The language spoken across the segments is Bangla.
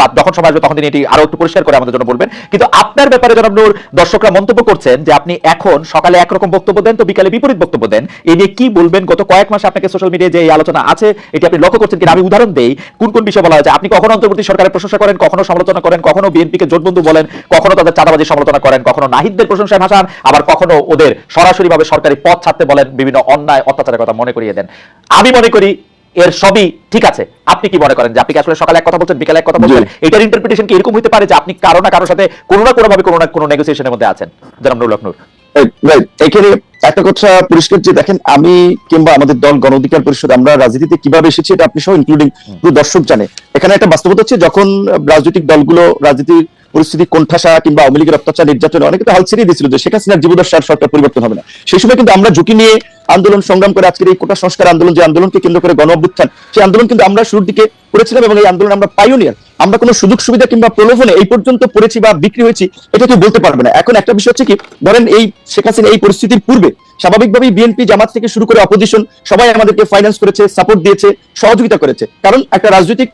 বা যখন সময় আসবে, তখন তিনি এটি আরও একটু পরিষ্কার করে আমাদের জন্য বলবেন। কিন্তু আপনার ব্যাপারে জনাব নূর, দর্শকরা মন্তব্য করছেন যে আপনি এখন সকালে একরকম বক্তব্য দেন, তো বিকালে বিপরীত বক্তব্য দেন। এই নিয়ে কি বলবেন? গত কয়েক মাসে আপনাকে সোশ্যাল মিডিয়ায় যে এই আলোচনা আছে, এটি আপনি লক্ষ্য করছেন কিনা? আমি উদাহরণ দেই, কোন কোন বিষয় বলা হয়েছে? আপনি কখনো অন্তর্বর্তী সরকারের প্রশংসা করেন, কখনো সমালোচনা করেন, কখনো বিএনপিকে জোটবন্ধু বলেন, কখনো তাদের চাঁদাবাজি সমালোচনা করেন, কখনো নাহিদদের প্রশংসায় ভাষান আবার কখনো ওদের সরাসরি ভাবে সরকারি পথ ছাড়তে বলেন, বিভিন্ন অন্যায় অত্যাচারের কথা মনে করিয়ে দেন। আমি মনে করি এর সবই ঠিক আছে। আপনি কি মনে করেন যে আপনি আসলে সকালে এক কথা বলছেন বিকালে এক কথা বলছেন? এটার ইন্টারপ্রিটেশন কি এরকম হতে পারে যে আপনি কারও না কারোর সাথে কোনো না কোনো ভাবে কোনো না কোনো নেগোসিয়েশনের মধ্যে আছেন? জনাব নুরুল হক. এখানে একটা কথা পরিষ্কার যে দেখেন আমি কিংবা আমাদের দল গণ অধিকার পরিষদ আমরা রাজনীতিতে কীভাবে এসেছি এটা আপনি সহ ইনক্লুডিং পুরো দর্শক জানে। এখানে একটা বাস্তবতা হচ্ছে যখন রাজনৈতিক দলগুলো রাজনীতির পরিস্থিতি কোণঠাসা কিংবা আওয়ামী লীগের অত্যাচার নির্যাতনে অনেকে তো হাল ছেড়ে দিয়েছিল যে শেখ হাসিনার জীবদশার সরকার পরিবর্তন হবে না। সেই সময় কিন্তু আমরা ঝুঁকি নিয়ে আন্দোলন সংগ্রাম করে আজকের এই কোটা সংস্কার আন্দোলন যে আন্দোলনকে কেন্দ্র করে গণ অভ্যুত্থান সেই আন্দোলন কিন্তু আমরা শুরুর দিকে করেছিলাম এবং এই আন্দোলন আমরা পাইওনিয়ার আমরা কোনো সুযোগ সুবিধা কিংবা প্রলোভনে এই পর্যন্ত পড়েছি বা বিক্রি হয়েছি, এটা কেউ বলতে পারবে না। এখন একটা বিষয় হচ্ছে কি, ধরেন এই শেখ হাসিনা এই পরিস্থিতির পূর্বে স্বাভাবিকভাবেই বিএনপি জামাত থেকে শুরু করে অপোজিশন সবাই আমাদেরকে ফাইন্যান্স করেছে সাপোর্ট দিয়েছে, সহযোগিতা করেছে। কারণ একটা রাজনৈতিক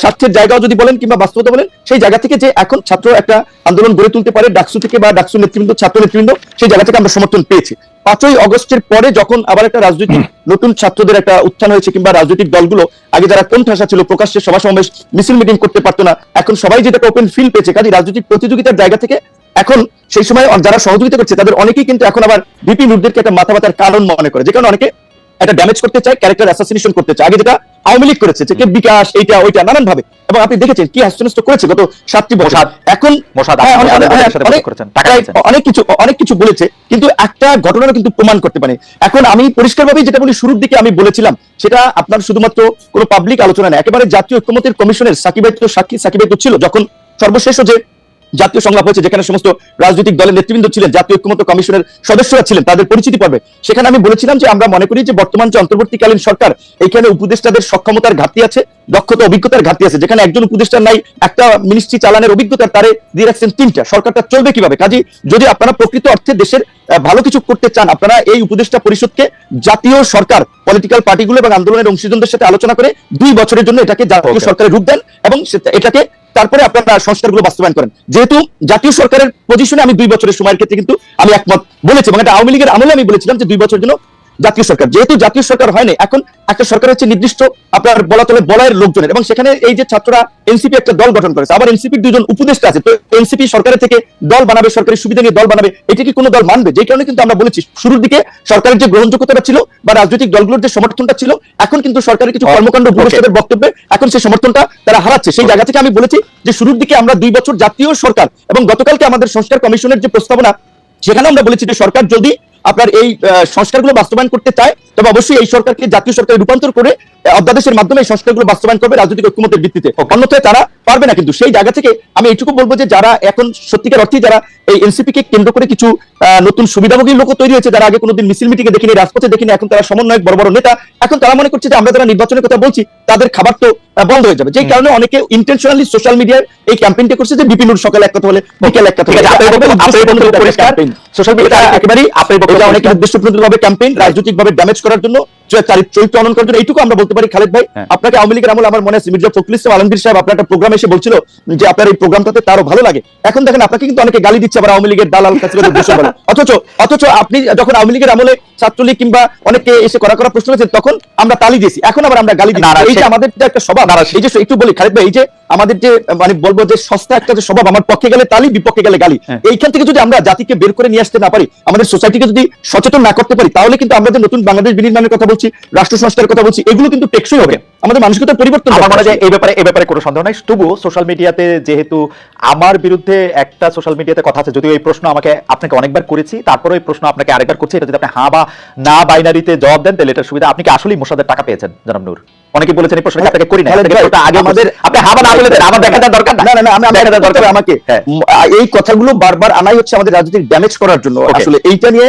স্বার্থের জায়গাও যদি বলেন কিংবা বাস্তবতা বলেন, সেই জায়গা থেকে যে এখন ছাত্র একটা আন্দোলন গড়ে তুলতে পারে ডাকসু থেকে বা ডাকসু নেতৃবৃন্দ, ছাত্র নেতৃবৃন্দ, সেই জায়গা থেকে আমরা সমর্থন পেয়েছি। পাঁচই অগস্টের পরে যখন আবার একটা রাজনৈতিক নতুন ছাত্রদের একটা উত্থান হয়েছে কিংবা রাজনৈতিক দলগুলো, আগে যারা কোন ঠাসা ছিল, প্রকাশ্যে সভা সমাবেশ মিছিল মিটিং করতে পারতো না, এখন সবাই যেটা ওপেন ফিল পেয়েছে কাজে রাজনৈতিক প্রতিযোগিতার জায়গা থেকে এখন সেই সময় যারা সহযোগিতা করছে তাদের অনেকেই কিন্তু এখন আবার বিপি নুরদেরকে একটা মাথা ব্যথার কারণ মনে করে। যে কারণে অনেকে একটা ড্যামেজ করতে চায় ক্যারেক্টার অ্যাসাসিনেশন করতে চায়। আগে যেটা আওয়ামী লীগ করেছে যে বিকাশ এইটা ওইটা নানান ভাবে এবং আপনি দেখেছেন কি হাস্যনষ্ট করেছে গত সাতটি বছর। এখন হ্যাঁ, অনেক- হ্যাঁ, অনেক- কিছু অনেক কিছু বলেছে কিন্তু একটা ঘটনা কিন্তু প্রমাণ করতে পারে। এখন আমি পরিষ্কারভাবে যেটা বলি শুরুর দিকে আমি বলেছিলাম সেটা আপনার শুধুমাত্র কোনো পাবলিক আলোচনা না একেবারে জাতীয় ঐক্যমতের কমিশনের সাকিবাইত্ব সাক্ষী সাকিবাইত্ব ছিল যখন সর্বশেষ যে জাতীয় সংলাপ হয়েছে, যেখানে সমস্ত রাজনৈতিক দলের নেতৃবৃন্দ ছিলেন, জাতীয় ঐক্যমত্য কমিশনের সদস্যরা ছিলেন, তাদের পরিচিতি পাবে। সেখানে আমি বলেছিলাম যে আমরা মনে করি যে বর্তমান যে অন্তর্বর্তীকালীন সরকার, এখানে উপদেষ্টাদের সক্ষমতার ঘাটতি আছে। দক্ষতা অভিজ্ঞতার ঘাটতি আছে। যেখানে একজন উপদেষ্টার নাই একটা মিনিস্ট্রি চালানোর অভিজ্ঞতা তারে দিয়ে রাখছেন তিনটা। সরকারটা চলবে কীভাবে? কাজে যদি আপনারা প্রকৃত অর্থে দেশের ভালো কিছু করতে চান আপনারা এই উপদেষ্টা পরিষদকে জাতীয় সরকার পলিটিক্যাল পার্টিগুলো এবং আন্দোলনের অংশীজনদের সাথে আলোচনা করে দুই বছরের জন্য এটাকে জাতীয়. সরকারের রূপ দেন এবং এটাকে তারপরে আপনারা সংস্কারগুলো বাস্তবায়ন করেন। যেহেতু জাতীয় সরকারের পজিশনে আমি দুই বছরের সময়ের ক্ষেত্রে কিন্তু আমি একমত বলেছি এবং এটা আওয়ামী লীগের আমলে আমি বলেছিলাম যে দুই বছরের জন্য জাতীয় সরকার। যেহেতু জাতীয় সরকার হয়নি এখন একটা সরকার হচ্ছে নির্দিষ্ট আপনার বলা চলে বলয়ের লোকজনের। এবং সেখানে এই যে ছাত্ররা এনসিপি একটা দল গঠন করেছে আবার এনসিপির দুজন উপদেষ্টা আছে তো এনসিপি সরকারের থেকে দল বানাবে সরকারি সুবিধা নিয়ে দল বানাবে এটা কি কোনো দল মানবে? যে কারণে কিন্তু আমরা বলেছি শুরুর দিকে সরকারের যে গ্রহণযোগ্যতাটা ছিল বা রাজনৈতিক দলগুলোর যে সমর্থনটা ছিল এখন কিন্তু সরকারের কিছু. কর্মকাণ্ড উপদেষ্টাদের বক্তব্যে এখন সেই সমর্থনটা তারা হারাচ্ছে। সেই জায়গা থেকে আমি বলেছি যে শুরুর দিকে আমরা দুই বছর জাতীয় সরকার এবং গতকালকে আমাদের সংস্কার কমিশনের যে প্রস্তাবনা সেখানে আমরা বলেছি যে সরকার যদি আপনার এই সংস্কার সংস্কারগুলো বাস্তবায়ন করতে চায় তবে অবশ্যই এই সরকারকে জাতীয় সরকারে রূপান্তর করে অধ্যাদেশের মাধ্যমে এই সংস্কারগুলো বাস্তবায়ন করবে রাজনৈতিক ঐক্যমতের ভিত্তিতে। অন্যথায় তারা পারবে না কিন্তু সেই জায়গা থেকে আমি এইটুকু বলব যে যারা এখন সত্যিকার অর্থে যারা এই এনসিপি কে কেন্দ্র করে কিছু নতুন সুবিধাভোগী লোক তৈরি হয়েছে যারা আগে কোনোদিন মিছিল মিটিংয়ে দেখিনি রাজপথে দেখিনি এখন তারা সমন্বয়ক বড় বড় নেতা এখন তারা মনে করছে যে আমরা যারা নির্বাচনের কথা বলছি তাদের খাবার তো বন্ধ হয়ে যাবে যেই কারণে অনেকে ইন্টেনশনালি সোশ্যাল মিডিয়ায় এই ক্যাম্পেইনটা করছে যে বিপিনুর সকালে এক কথা বলে বিকেল এক কথা পরিষ্কার। সোশ্যাল মিডিয়া একেবারেই আপনার বক্তব্য অনেক। উদ্দেশ্যপ্রণোদিতভাবে ক্যাম্পেইন রাজনৈতিকভাবে ড্যামেজ করার জন্য চরিত্র অনন করার জন্য এইটুকু আমরা বলতে পারি খালেদ ভাই হ্যাঁ। আপনাকে আওয়ামী লীগের আমলে আমার মনে আছে মির্জা ফখরুল ইসলাম আলমগীর সাহেব আপনার একটা প্রোগ্রাম এসে বলছিল যে আপনার এই প্রোগ্রামটাতে তারও ভালো লাগে। এখন দেখেন আপনাকে কিন্তু অনেকে গালি দিচ্ছে আবার আওয়ামী লীগের দালাল কাছে বলে। অথচ অথচ আপনি যখন আওয়ামী লীগের আমলে ছাত্রলীগ কিংবা অনেকে এসে করা করা প্রশ্ন করেছেন তখন আমরা তালি দিয়েছি। এখন আবার আমরা গালি দিচ্ছি। এই যে আমাদের যে একটা স্বভাব এই যে একটু বলি খালেদ ভাই এই যে আমাদের যে মানে বলব যে সস্তা একটা যে স্বভাব আমার পক্ষে গেলে তালি বিপক্ষে গেলে গালি। হ্যাঁ। এইখান থেকে যদি আমরা জাতিকে বের করে নিয়ে আসতে না পারি আমাদের সোসাইটিকে যদি সচেতন না করতে পারি তাহলে কিন্তু আমরা যে নতুন বাংলাদেশ বিনির্মাণের কথা বলছি রাষ্ট্র সংস্কারের কথা বলছি এগুলো কিন্তু টেকসই হবে। আমাদের মানসিকতার পরিবর্তন আমার মনে হয় এই ব্যাপারে এই ব্যাপারে কোনো সন্দেহ নাই। তবুও সোশ্যাল মিডিয়াতে যেহেতু আমার বিরুদ্ধে একটা সোশ্যাল মিডিয়াতে কথা আছে যদিও এই প্রশ্ন আমাকে আপনাকে অনেকবার করেছি তারপরে এই প্রশ্ন আপনাকে আরেকবার করছি এটা যদি আপনি হ্যাঁ বা না বাইনারিতে জবাব দেন তাহলে এটার সুবিধা আপনি কি আসলেই মোসাদের টাকা পেয়েছেন জনাব নূর? অনেকে বলেছেন এই প্রশ্নটা আপনাকে করি না ওটা আগে আমাদের আপনি হ্যাঁ বা না বলে দেন আমার দেখা দেওয়ার দরকার না। না না আমি দেখা দেওয়ার দরকার আমাকে হ্যাঁ। এই কথাগুলো বারবার আনাই হচ্ছে আমাদের রাজনৈতিক ড্যামেজ করার জন্য। আসলে এইটা নিয়ে